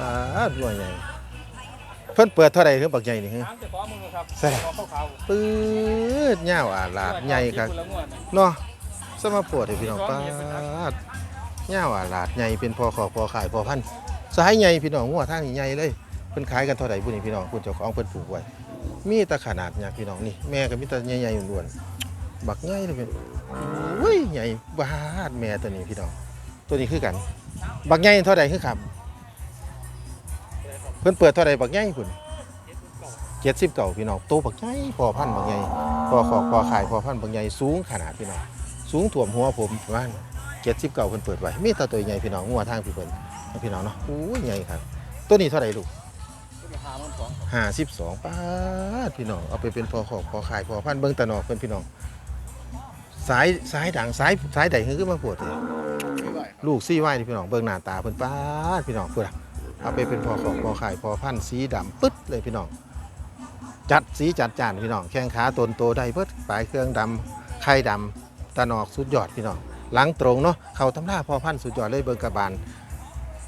ปลาดวยใหญ่เพิ่นเปิดเท่าไหร่คือบักใหญ่นี่ฮะ น้ำจะพร้อมมึงครับใช่ขอขาวปื๊ดยาวอาลาดใหญ่ครับนละงวดเนาะสมาปวดให้พี่น้องปลาดยาวอาลาดใหญ่เป็นพอขอพอขายพอพันธุ์สายใหญ่พี่น้องงัวทางนี้ใหญ่เลยเพิ่นขายกันเท่าไหร่บุนี่พี่น้องคุณเจ้าของเพิ่นปลูกไว้มีแต่ขนาดเนี่พี่น้องนี่แม่ก็มีแต่ใหญ่ๆล้วนๆบักใหญ่เลยเป็นโอ้ยใหญ่บาดแม่ตัวนี้พี่น้อง ตัวนี้คือกัน บักใหญ่เท่าไหร่คือครับ เพิ่นเปิดเท่าไหร่บักใหญ่คุณเจ็ดสิบเก่าพี่น้องโตบักใหญ่พอพันบักใหญ่พอขอกพอขายพอพันบักใหญ่สูงขนาดพี่น้องสูงถ่วมหัวผมประมาณเจ็ดสิบเก่าเพิ่นเปิดไว้มีต่ตัวใหญ่พี่น้องงัวทางพี่เพิ่นพี่น้องเนาะโอ้ยใหญ่ครับตัวนี้เท่าไหร่ลูกห้าสิบสองป้าพี่น้องเอาไปเป็นพอขอกพอขายพอพันเบิ้งตะนอกเพิ่นพี่น้องสายสายด่างสายสายใดคือมาปวดเลยลูกซี่ไหว้นี่พี่น้องเบิ้งหน้าตาเพิ่นป้าพี่น้องเพื่อ เอาไปเป็นพอขอกพอไขายพอพันธุ์สีดำปึ๊ดเลยพี่น้อง จัดสีจัดจานพี่น้อง แข้งขาตนโตได้เบิดปลายเครื่องดำไข่ดำตะนอกสุดยอดพี่น้อง หลังตรงเนาะเขาทำท่าพอพันธุ์สุดยอดเลยเบิงกระบาล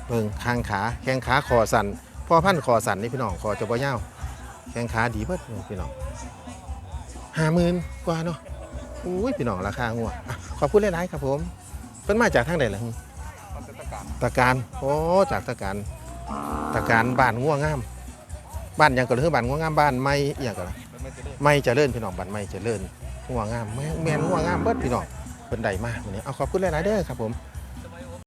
เบิ้งคางขาแข้งขาคอสั่นพอพันธุ์คอสันนี่พี่น้องคอจะบ่ยาวแข้งขาดีเบิดพี่น้องห้าหมื่นกว่าเนาะอุ้ยพี่น้องราคางัวอะขอบคุณหลายๆครับผมเพิ่นมาจากทางใดล่ะฮึมันเป็นตะการตะการโอ้จากตะการ ตะการบ้านง่วงาม บ้านหยังก็คือบ้านง่วงามบ้านไม่อหย่างก็ล่ะไม่จะได้ไม่เจริญพี่น้องบ้านไม่เจริญง่วงามแม่แม่นง่วงามเบิดพี่น้องเพิ่นได้มาวันนี้เอาขอบคุณหลายๆเด้อครับผม